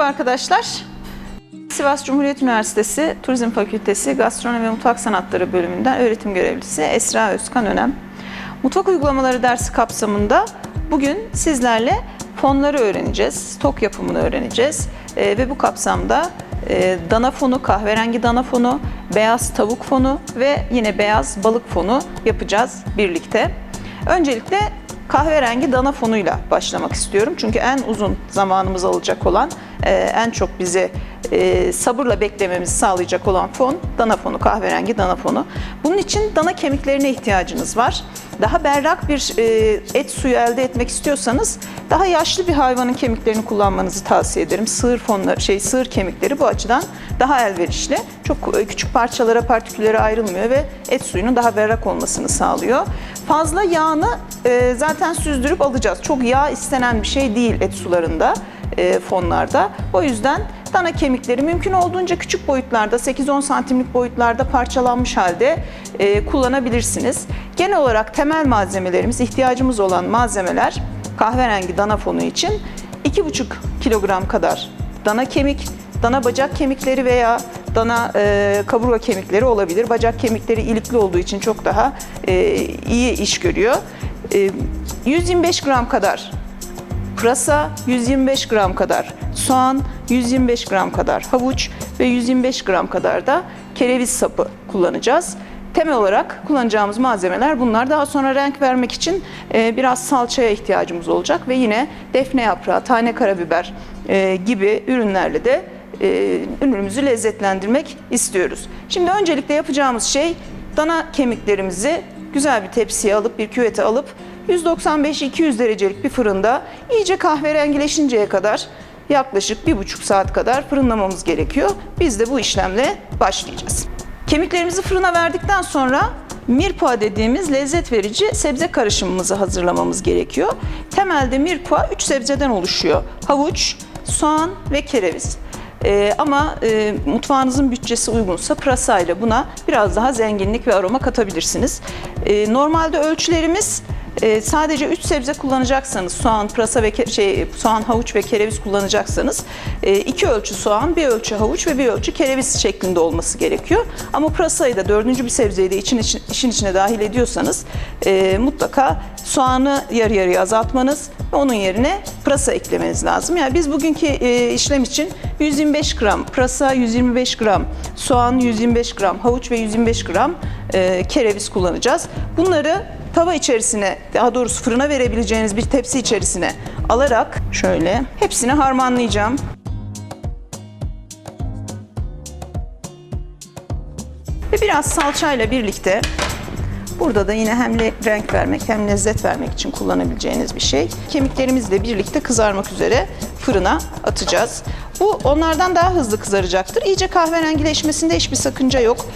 Merhaba arkadaşlar. Sivas Cumhuriyet Üniversitesi Turizm Fakültesi Gastronomi ve Mutfak Sanatları bölümünden öğretim görevlisi Esra Özkan Önem. Mutfak uygulamaları dersi kapsamında bugün sizlerle fonları öğreneceğiz, stok yapımını öğreneceğiz Ee, ve bu kapsamda e, dana fonu, kahverengi dana fonu, beyaz tavuk fonu ve yine beyaz balık fonu yapacağız birlikte. Öncelikle kahverengi dana fonuyla başlamak istiyorum. Çünkü en uzun zamanımız alacak olan, e, en çok bizi e, sabırla beklememizi sağlayacak olan fon dana fonu, kahverengi dana fonu. Bunun için dana kemiklerine ihtiyacınız var. Daha berrak bir e, et suyu elde etmek istiyorsanız daha yaşlı bir hayvanın kemiklerini kullanmanızı tavsiye ederim. Sığır fonları, şey sığır kemikleri bu açıdan daha elverişli. Çok e, küçük parçalara, partiküllere ayrılmıyor ve et suyunun daha berrak olmasını sağlıyor. Fazla yağını e, zaten süzdürüp alacağız. Çok yağ istenen bir şey değil et sularında, e, fonlarda. O yüzden dana kemikleri mümkün olduğunca küçük boyutlarda, 8-10 santimlik boyutlarda parçalanmış halde e, kullanabilirsiniz. Genel olarak temel malzemelerimiz, ihtiyacımız olan malzemeler kahverengi dana fonu için 2,5 kilogram kadar dana kemik, dana bacak kemikleri veya dana e, kaburga kemikleri olabilir. Bacak kemikleri ilikli olduğu için çok daha e, iyi iş görüyor. E, 125 gram kadar pırasa, 125 gram kadar soğan, 125 gram kadar havuç ve 125 gram kadar da kereviz sapı kullanacağız. Temel olarak kullanacağımız malzemeler bunlar. Daha sonra renk vermek için e, biraz salçaya ihtiyacımız olacak ve yine defne yaprağı, tane karabiber e, gibi ürünlerle de e, ürünümüzü lezzetlendirmek istiyoruz. Şimdi öncelikle yapacağımız şey dana kemiklerimizi güzel bir tepsiye alıp bir küvete alıp 195-200 derecelik bir fırında iyice kahverengileşinceye kadar yaklaşık bir buçuk saat kadar fırınlamamız gerekiyor. Biz de bu işlemle başlayacağız. Kemiklerimizi fırına verdikten sonra mirpa dediğimiz lezzet verici sebze karışımımızı hazırlamamız gerekiyor. Temelde mirpa 3 sebzeden oluşuyor. Havuç, soğan ve kereviz. Ee, ama e, mutfağınızın bütçesi uygunsa pırasayla buna biraz daha zenginlik ve aroma katabilirsiniz. Ee, normalde ölçülerimiz e, sadece 3 sebze kullanacaksanız soğan, pırasa ve şey soğan, havuç ve kereviz kullanacaksanız 2 ölçü soğan, bir ölçü havuç ve bir ölçü kereviz şeklinde olması gerekiyor. Ama pırasayı da dördüncü bir sebzeyi de için, için- işin içine dahil ediyorsanız e, mutlaka soğanı yarı yarıya azaltmanız ve onun yerine pırasa eklemeniz lazım. Yani biz bugünkü e, işlem için 125 gram pırasa, 125 gram soğan, 125 gram havuç ve 125 gram e, kereviz kullanacağız. Bunları tava içerisine, daha doğrusu fırına verebileceğiniz bir tepsi içerisine alarak şöyle hepsini harmanlayacağım. Ve biraz salçayla birlikte Burada da yine hem renk vermek hem lezzet vermek için kullanabileceğiniz bir şey. Kemiklerimizle birlikte kızarmak üzere fırına atacağız. Bu onlardan daha hızlı kızaracaktır. İyice kahverengileşmesinde hiçbir sakınca yok.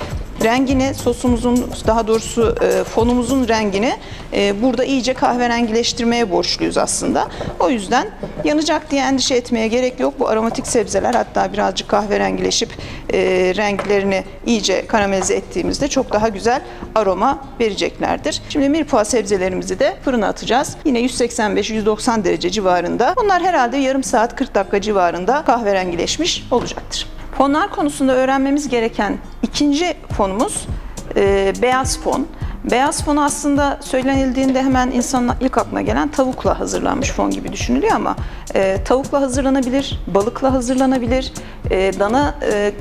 Rengini, sosumuzun daha doğrusu e, fonumuzun rengini e, burada iyice kahverengileştirmeye borçluyuz aslında. O yüzden yanacak diye endişe etmeye gerek yok. Bu aromatik sebzeler hatta birazcık kahverengileşip e, renklerini iyice karamelize ettiğimizde çok daha güzel aroma vereceklerdir. Şimdi mirpa sebzelerimizi de fırına atacağız. Yine 185-190 derece civarında. Bunlar herhalde yarım saat 40 dakika civarında kahverengileşmiş olacaktır. Fonlar konusunda öğrenmemiz gereken ikinci fonumuz e, beyaz fon. Beyaz fon aslında söylenildiğinde hemen insanın ilk aklına gelen tavukla hazırlanmış fon gibi düşünülüyor ama e, tavukla hazırlanabilir, balıkla hazırlanabilir, e, dana e,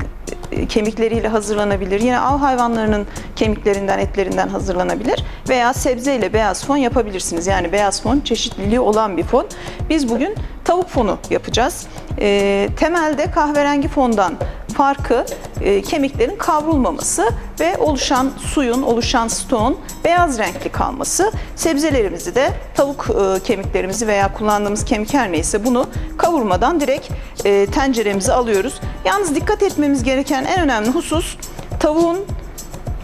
kemikleriyle hazırlanabilir. Yine av hayvanlarının kemiklerinden, etlerinden hazırlanabilir veya sebzeyle beyaz fon yapabilirsiniz. Yani beyaz fon çeşitliliği olan bir fon. Biz bugün tavuk fonu yapacağız. E, temelde kahverengi fondan farkı e, kemiklerin kavrulmaması ve oluşan suyun, oluşan stoğun beyaz renkli kalması. Sebzelerimizi de tavuk e, kemiklerimizi veya kullandığımız kemik her neyse bunu kavurmadan direkt e, tenceremize alıyoruz. Yalnız dikkat etmemiz gereken en önemli husus tavuğun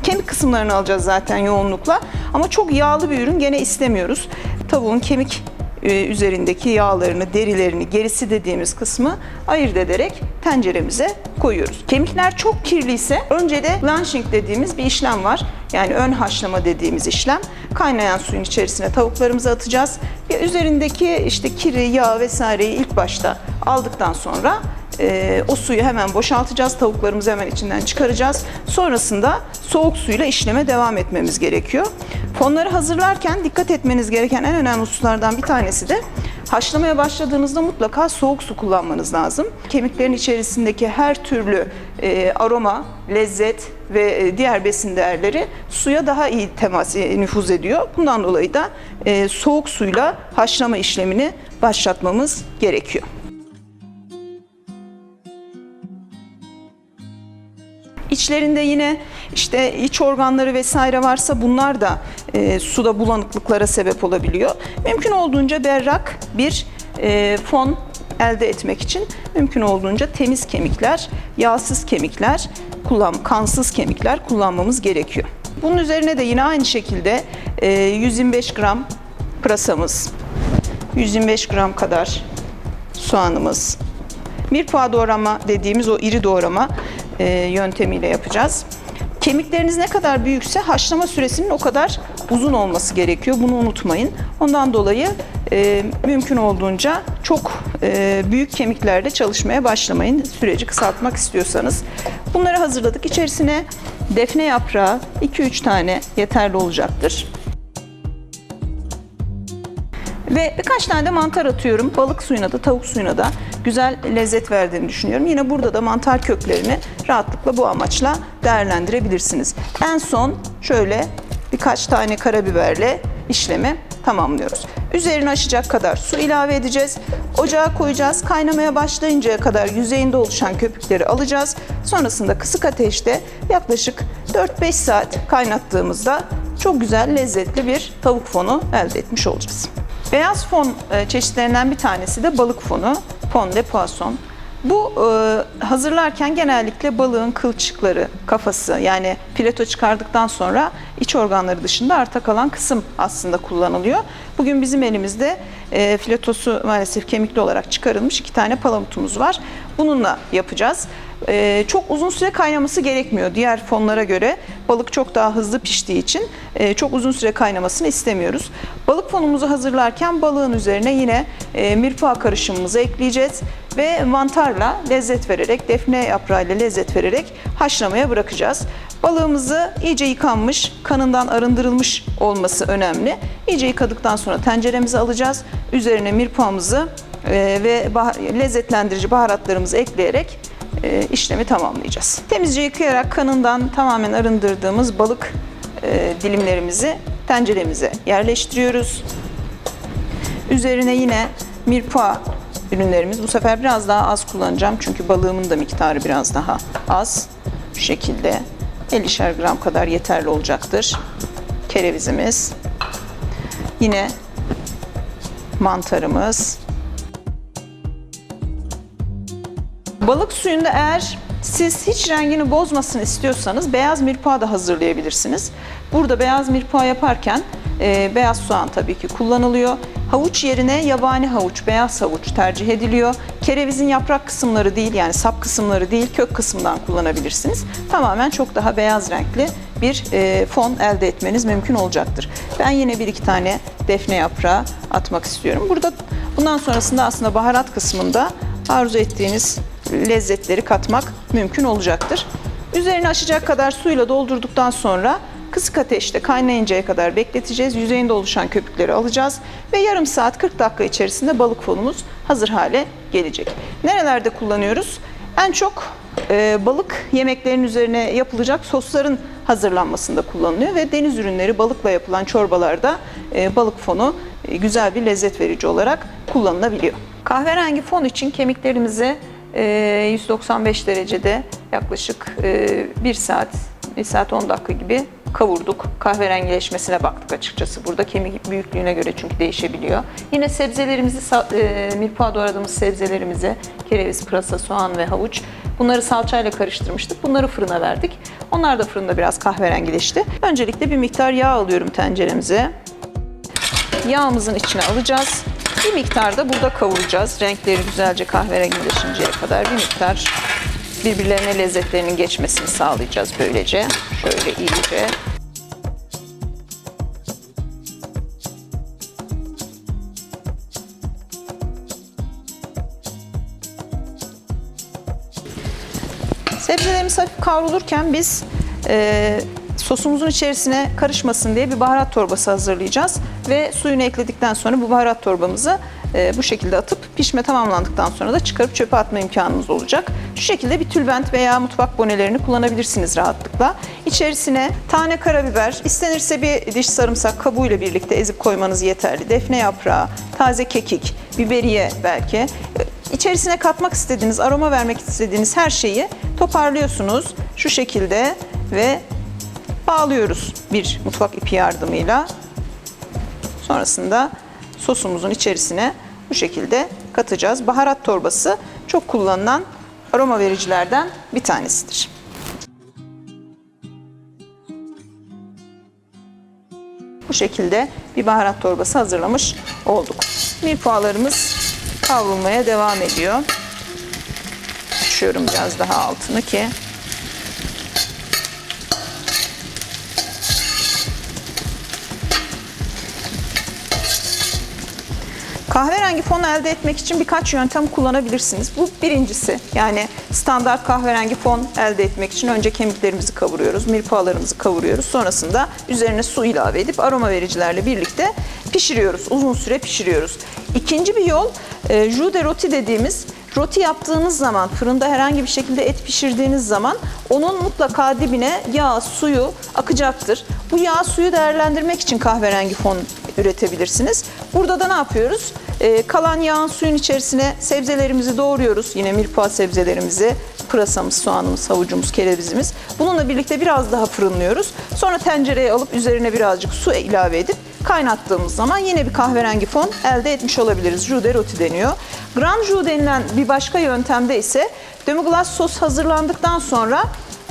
kemik kısımlarını alacağız zaten yoğunlukla. Ama çok yağlı bir ürün gene istemiyoruz. Tavuğun kemik üzerindeki yağlarını, derilerini, gerisi dediğimiz kısmı ayırt ederek tenceremize koyuyoruz. Kemikler çok kirliyse önce de blanching dediğimiz bir işlem var. Yani ön haşlama dediğimiz işlem. Kaynayan suyun içerisine tavuklarımızı atacağız ve üzerindeki işte kiri, yağ vesaireyi ilk başta aldıktan sonra e, o suyu hemen boşaltacağız. Tavuklarımızı hemen içinden çıkaracağız. Sonrasında soğuk suyla işleme devam etmemiz gerekiyor. Fonları hazırlarken dikkat etmeniz gereken en önemli hususlardan bir tanesi de Haşlamaya başladığınızda mutlaka soğuk su kullanmanız lazım. Kemiklerin içerisindeki her türlü e, aroma, lezzet ve e, diğer besin değerleri suya daha iyi temas e, nüfuz ediyor. Bundan dolayı da e, soğuk suyla haşlama işlemini başlatmamız gerekiyor. İçlerinde yine işte iç organları vesaire varsa bunlar da e, suda bulanıklıklara sebep olabiliyor. Mümkün olduğunca berrak bir e, fon elde etmek için mümkün olduğunca temiz kemikler, yağsız kemikler, kullan, kansız kemikler kullanmamız gerekiyor. Bunun üzerine de yine aynı şekilde e, 125 gram pırasamız, 125 gram kadar soğanımız, mirpağı doğrama dediğimiz o iri doğrama e, yöntemiyle yapacağız. Kemikleriniz ne kadar büyükse haşlama süresinin o kadar uzun olması gerekiyor. Bunu unutmayın. Ondan dolayı e, mümkün olduğunca çok e, büyük kemiklerde çalışmaya başlamayın. Süreci kısaltmak istiyorsanız. Bunları hazırladık. İçerisine defne yaprağı 2-3 tane yeterli olacaktır. Ve birkaç tane de mantar atıyorum. Balık suyuna da tavuk suyuna da güzel lezzet verdiğini düşünüyorum. Yine burada da mantar köklerini rahatlıkla bu amaçla değerlendirebilirsiniz. En son şöyle birkaç tane karabiberle işlemi tamamlıyoruz. Üzerini aşacak kadar su ilave edeceğiz. Ocağa koyacağız. Kaynamaya başlayıncaya kadar yüzeyinde oluşan köpükleri alacağız. Sonrasında kısık ateşte yaklaşık 4-5 saat kaynattığımızda çok güzel lezzetli bir tavuk fonu elde etmiş olacağız. Beyaz fon e, çeşitlerinden bir tanesi de balık fonu, fon de poisson. Bu e, hazırlarken genellikle balığın kılçıkları, kafası yani fileto çıkardıktan sonra iç organları dışında arta kalan kısım aslında kullanılıyor. Bugün bizim elimizde e, filetosu maalesef kemikli olarak çıkarılmış iki tane palamutumuz var. Bununla yapacağız. E, çok uzun süre kaynaması gerekmiyor. Diğer fonlara göre balık çok daha hızlı piştiği için e, çok uzun süre kaynamasını istemiyoruz. Balık fonumuzu hazırlarken balığın üzerine yine e, mirpa karışımımızı ekleyeceğiz ve mantarla lezzet vererek, defne yaprağıyla lezzet vererek haşlamaya bırakacağız. Balığımızı iyice yıkanmış, kanından arındırılmış olması önemli. İyice yıkadıktan sonra tenceremize alacağız. Üzerine mirpağımızı e, ve lezzetlendirici baharatlarımızı ekleyerek e, işlemi tamamlayacağız. Temizce yıkayarak kanından tamamen arındırdığımız balık e, dilimlerimizi tenceremize yerleştiriyoruz. Üzerine yine mirpa ürünlerimiz. Bu sefer biraz daha az kullanacağım çünkü balığımın da miktarı biraz daha az. Şu şekilde 50'şer gram kadar yeterli olacaktır. Kerevizimiz. Yine mantarımız. Balık suyunda eğer siz hiç rengini bozmasını istiyorsanız beyaz mirpa da hazırlayabilirsiniz. Burada beyaz mirpa yaparken e, beyaz soğan tabii ki kullanılıyor. Havuç yerine yabani havuç, beyaz havuç tercih ediliyor. Kerevizin yaprak kısımları değil yani sap kısımları değil kök kısmından kullanabilirsiniz. Tamamen çok daha beyaz renkli bir e, fon elde etmeniz mümkün olacaktır. Ben yine bir iki tane defne yaprağı atmak istiyorum. Burada bundan sonrasında aslında baharat kısmında arzu ettiğiniz lezzetleri katmak mümkün olacaktır. Üzerini aşacak kadar suyla doldurduktan sonra kısık ateşte kaynayıncaya kadar bekleteceğiz. Yüzeyinde oluşan köpükleri alacağız ve yarım saat 40 dakika içerisinde balık fonumuz hazır hale gelecek. Nerelerde kullanıyoruz? En çok e, balık yemeklerinin üzerine yapılacak sosların hazırlanmasında kullanılıyor ve deniz ürünleri balıkla yapılan çorbalarda e, balık fonu e, güzel bir lezzet verici olarak kullanılabiliyor. Kahverengi fon için kemiklerimizi 195 derecede yaklaşık e, 1 saat, 1 saat 10 dakika gibi kavurduk. Kahverengileşmesine baktık açıkçası. Burada kemik büyüklüğüne göre çünkü değişebiliyor. Yine sebzelerimizi, e, mirpağa doğradığımız sebzelerimizi, kereviz, pırasa, soğan ve havuç bunları salçayla karıştırmıştık. Bunları fırına verdik. Onlar da fırında biraz kahverengileşti. Öncelikle bir miktar yağ alıyorum tenceremize. Yağımızın içine alacağız. Bir miktar da burada kavuracağız. Renkleri güzelce kahverengileşinceye kadar bir miktar birbirlerine lezzetlerinin geçmesini sağlayacağız böylece. Şöyle iyice. Sebzelerimiz hafif kavrulurken biz e, sosumuzun içerisine karışmasın diye bir baharat torbası hazırlayacağız. Ve suyunu ekledikten sonra bu baharat torbamızı e, bu şekilde atıp pişme tamamlandıktan sonra da çıkarıp çöpe atma imkanımız olacak. Şu şekilde bir tülbent veya mutfak bonelerini kullanabilirsiniz rahatlıkla. İçerisine tane karabiber, istenirse bir diş sarımsak kabuğuyla birlikte ezip koymanız yeterli. Defne yaprağı, taze kekik, biberiye belki. E, İçerisine katmak istediğiniz, aroma vermek istediğiniz her şeyi toparlıyorsunuz şu şekilde ve bağlıyoruz bir mutfak ipi yardımıyla. Sonrasında sosumuzun içerisine bu şekilde katacağız. Baharat torbası çok kullanılan aroma vericilerden bir tanesidir. Bu şekilde bir baharat torbası hazırlamış olduk. Milföylerimiz kavrulmaya devam ediyor. Açıyorum biraz daha altını ki Kahverengi fon elde etmek için birkaç yöntem kullanabilirsiniz. Bu birincisi. Yani standart kahverengi fon elde etmek için önce kemiklerimizi kavuruyoruz, mirpalarımızı kavuruyoruz. Sonrasında üzerine su ilave edip aroma vericilerle birlikte pişiriyoruz. Uzun süre pişiriyoruz. İkinci bir yol e, jus de roti dediğimiz Roti yaptığınız zaman, fırında herhangi bir şekilde et pişirdiğiniz zaman onun mutlaka dibine yağ, suyu akacaktır. Bu yağ suyu değerlendirmek için kahverengi fon üretebilirsiniz. Burada da ne yapıyoruz? Ee, kalan yağın suyun içerisine sebzelerimizi doğruyoruz. Yine mirpa sebzelerimizi, pırasamız, soğanımız, havucumuz, kerevizimiz. Bununla birlikte biraz daha fırınlıyoruz. Sonra tencereye alıp üzerine birazcık su ilave edip kaynattığımız zaman yine bir kahverengi fon elde etmiş olabiliriz. Jus de roti deniyor. Grand jus denilen bir başka yöntemde ise demi-glace sos hazırlandıktan sonra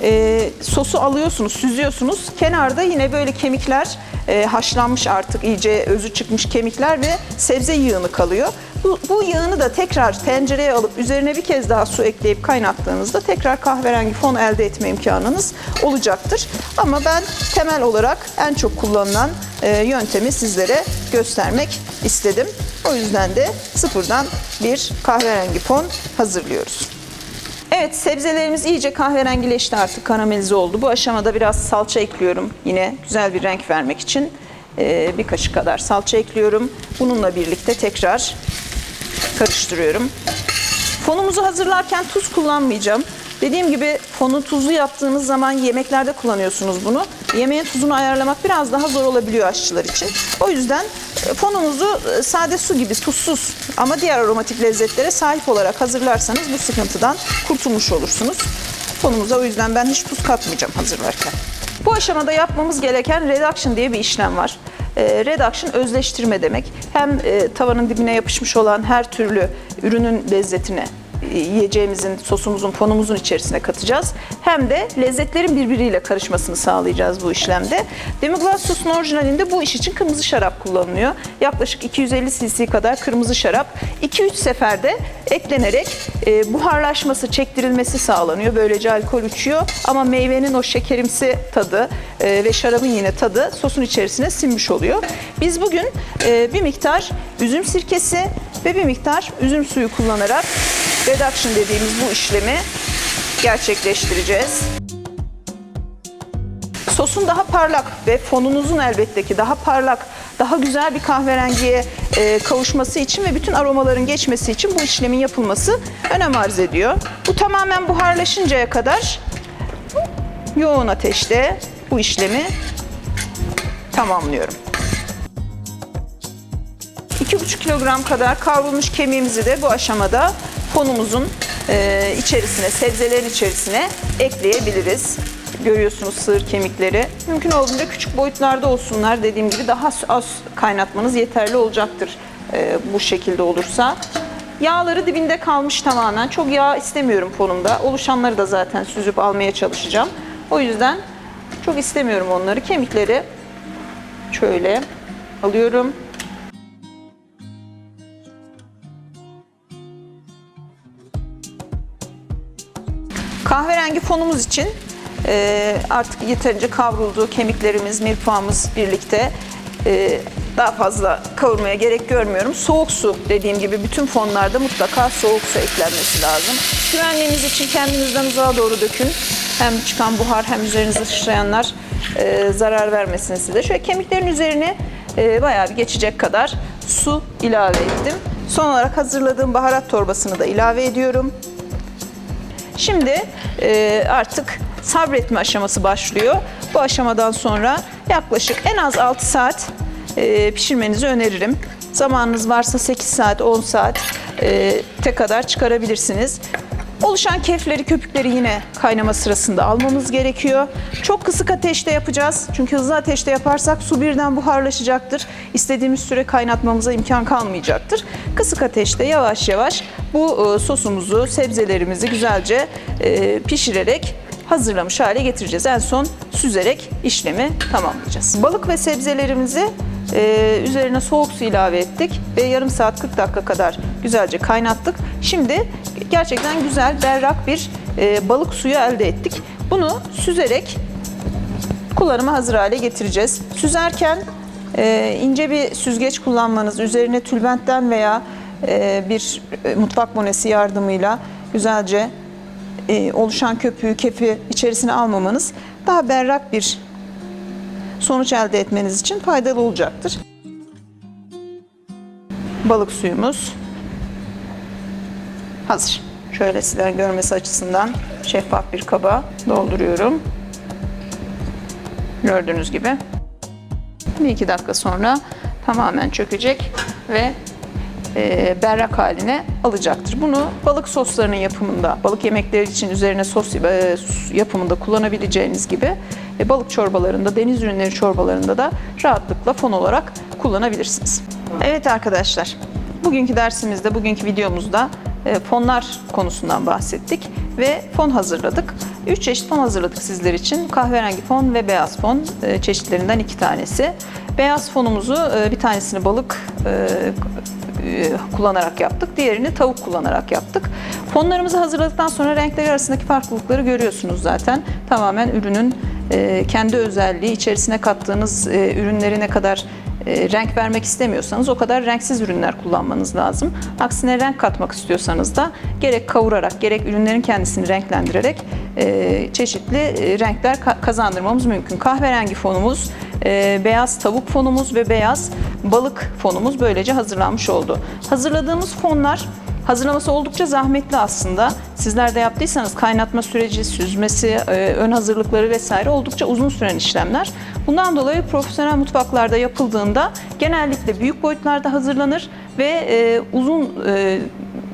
e, sosu alıyorsunuz, süzüyorsunuz. Kenarda yine böyle kemikler, e, haşlanmış artık iyice özü çıkmış kemikler ve sebze yığını kalıyor. Bu, bu yağını da tekrar tencereye alıp üzerine bir kez daha su ekleyip kaynattığınızda tekrar kahverengi fon elde etme imkanınız olacaktır. Ama ben temel olarak en çok kullanılan e, yöntemi sizlere göstermek istedim. O yüzden de sıfırdan bir kahverengi fon hazırlıyoruz. Evet sebzelerimiz iyice kahverengileşti artık karamelize oldu. Bu aşamada biraz salça ekliyorum. Yine güzel bir renk vermek için e, bir kaşık kadar salça ekliyorum. Bununla birlikte tekrar karıştırıyorum. Fonumuzu hazırlarken tuz kullanmayacağım. Dediğim gibi fonu tuzlu yaptığınız zaman yemeklerde kullanıyorsunuz bunu. Yemeğin tuzunu ayarlamak biraz daha zor olabiliyor aşçılar için. O yüzden fonumuzu e, sade su gibi tuzsuz ama diğer aromatik lezzetlere sahip olarak hazırlarsanız bu sıkıntıdan kurtulmuş olursunuz. Fonumuza o yüzden ben hiç tuz katmayacağım hazırlarken. Bu aşamada yapmamız gereken reduction diye bir işlem var. E, reduction özleştirme demek. Hem e, tavanın dibine yapışmış olan her türlü ürünün lezzetine e, yiyeceğimizin, sosumuzun, fonumuzun içerisine katacağız. Hem de lezzetlerin birbiriyle karışmasını sağlayacağız bu işlemde. Demi-glace sosun orijinalinde bu iş için kırmızı şarap kullanılıyor. Yaklaşık 250 cc kadar kırmızı şarap 2-3 seferde eklenerek e, buharlaşması, çektirilmesi sağlanıyor. Böylece alkol uçuyor ama meyvenin o şekerimsi tadı e, ve şarabın yine tadı sosun içerisine sinmiş oluyor. Biz bugün e, bir miktar üzüm sirkesi ve bir miktar üzüm suyu kullanarak reduction dediğimiz bu işlemi gerçekleştireceğiz. Sosun daha parlak ve fonunuzun elbette ki daha parlak, daha güzel bir kahverengiye e, kavuşması için ve bütün aromaların geçmesi için bu işlemin yapılması önem arz ediyor. Bu tamamen buharlaşıncaya kadar yoğun ateşte bu işlemi tamamlıyorum. 2,5 kilogram kadar kavrulmuş kemiğimizi de bu aşamada fonumuzun e, içerisine, sebzelerin içerisine ekleyebiliriz. Görüyorsunuz sığır kemikleri. Mümkün olduğunca küçük boyutlarda olsunlar. Dediğim gibi daha az kaynatmanız yeterli olacaktır e, bu şekilde olursa. Yağları dibinde kalmış tamamen. Çok yağ istemiyorum fonumda. Oluşanları da zaten süzüp almaya çalışacağım. O yüzden çok istemiyorum onları. Kemikleri şöyle alıyorum. Kahverengi fonumuz için e, artık yeterince kavruldu. Kemiklerimiz, mirpağımız birlikte e, daha fazla kavurmaya gerek görmüyorum. Soğuk su dediğim gibi bütün fonlarda mutlaka soğuk su eklenmesi lazım. Güvenliğiniz için kendinizden uzağa doğru dökün. Hem çıkan buhar hem üzerinize sıçrayanlar e, zarar vermesin size. Şöyle kemiklerin üzerine e, bayağı bir geçecek kadar su ilave ettim. Son olarak hazırladığım baharat torbasını da ilave ediyorum. Şimdi e, artık sabretme aşaması başlıyor. Bu aşamadan sonra yaklaşık en az 6 saat e, pişirmenizi öneririm. Zamanınız varsa 8 saat, 10 saat e, te kadar çıkarabilirsiniz. Oluşan kefleri, köpükleri yine kaynama sırasında almamız gerekiyor. Çok kısık ateşte yapacağız. Çünkü hızlı ateşte yaparsak su birden buharlaşacaktır. İstediğimiz süre kaynatmamıza imkan kalmayacaktır. Kısık ateşte yavaş yavaş bu e, sosumuzu, sebzelerimizi güzelce e, pişirerek hazırlamış hale getireceğiz. En son süzerek işlemi tamamlayacağız. Balık ve sebzelerimizi e, üzerine soğuk su ilave ettik ve yarım saat 40 dakika kadar güzelce kaynattık. Şimdi gerçekten güzel berrak bir e, balık suyu elde ettik. Bunu süzerek kullanıma hazır hale getireceğiz. Süzerken e, ince bir süzgeç kullanmanız, üzerine tülbentten veya e, bir e, mutfak bonesi yardımıyla güzelce e, oluşan köpüğü, kefi içerisine almamanız daha berrak bir sonuç elde etmeniz için faydalı olacaktır. Balık suyumuz hazır. Şöyle sizlerin görmesi açısından şeffaf bir kaba dolduruyorum. Gördüğünüz gibi. Bir iki dakika sonra tamamen çökecek ve e, berrak haline alacaktır. Bunu balık soslarının yapımında, balık yemekleri için üzerine sos e, yapımında kullanabileceğiniz gibi e, balık çorbalarında, deniz ürünleri çorbalarında da rahatlıkla fon olarak kullanabilirsiniz. Evet arkadaşlar, bugünkü dersimizde, bugünkü videomuzda fonlar konusundan bahsettik ve fon hazırladık. Üç çeşit fon hazırladık sizler için. Kahverengi fon ve beyaz fon e, çeşitlerinden iki tanesi. Beyaz fonumuzu e, bir tanesini balık e, kullanarak yaptık. Diğerini tavuk kullanarak yaptık. Fonlarımızı hazırladıktan sonra renkleri arasındaki farklılıkları görüyorsunuz zaten. Tamamen ürünün e, kendi özelliği, içerisine kattığınız e, ürünleri ne kadar renk vermek istemiyorsanız o kadar renksiz ürünler kullanmanız lazım. Aksine renk katmak istiyorsanız da gerek kavurarak gerek ürünlerin kendisini renklendirerek çeşitli renkler kazandırmamız mümkün. Kahverengi fonumuz, beyaz tavuk fonumuz ve beyaz balık fonumuz böylece hazırlanmış oldu. Hazırladığımız fonlar Hazırlaması oldukça zahmetli aslında. Sizler de yaptıysanız kaynatma süreci, süzmesi, e, ön hazırlıkları vesaire oldukça uzun süren işlemler. Bundan dolayı profesyonel mutfaklarda yapıldığında genellikle büyük boyutlarda hazırlanır ve e, uzun e,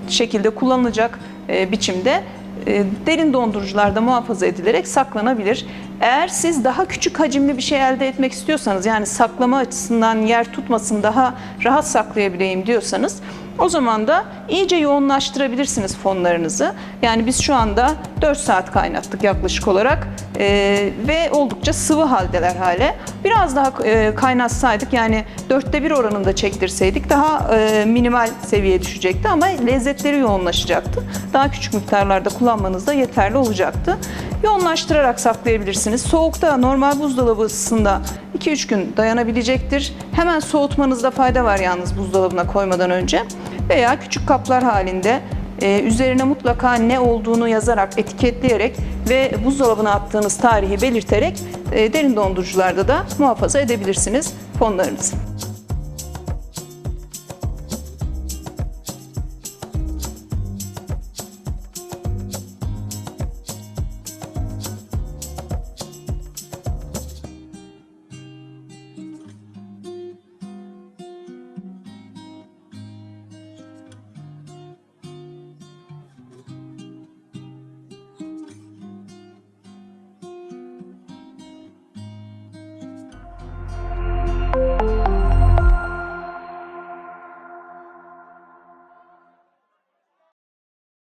şekilde kullanılacak biçimde derin dondurucularda muhafaza edilerek saklanabilir. Eğer siz daha küçük hacimli bir şey elde etmek istiyorsanız yani saklama açısından yer tutmasın daha rahat saklayabileyim diyorsanız o zaman da iyice yoğunlaştırabilirsiniz fonlarınızı. Yani biz şu anda 4 saat kaynattık yaklaşık olarak e, ve oldukça sıvı haldeler hale. Biraz daha e, kaynatsaydık yani dörtte bir oranında çektirseydik daha e, minimal seviyeye düşecekti ama lezzetleri yoğunlaşacaktı. Daha küçük miktarlarda kullanmanız da yeterli olacaktı. Yoğunlaştırarak saklayabilirsiniz. Soğukta normal buzdolabı ısısında 2-3 gün dayanabilecektir. Hemen soğutmanızda fayda var yalnız buzdolabına koymadan önce. Veya küçük kaplar halinde e, üzerine mutlaka ne olduğunu yazarak, etiketleyerek ve buzdolabına attığınız tarihi belirterek e, derin dondurucularda da muhafaza edebilirsiniz fonlarınızı.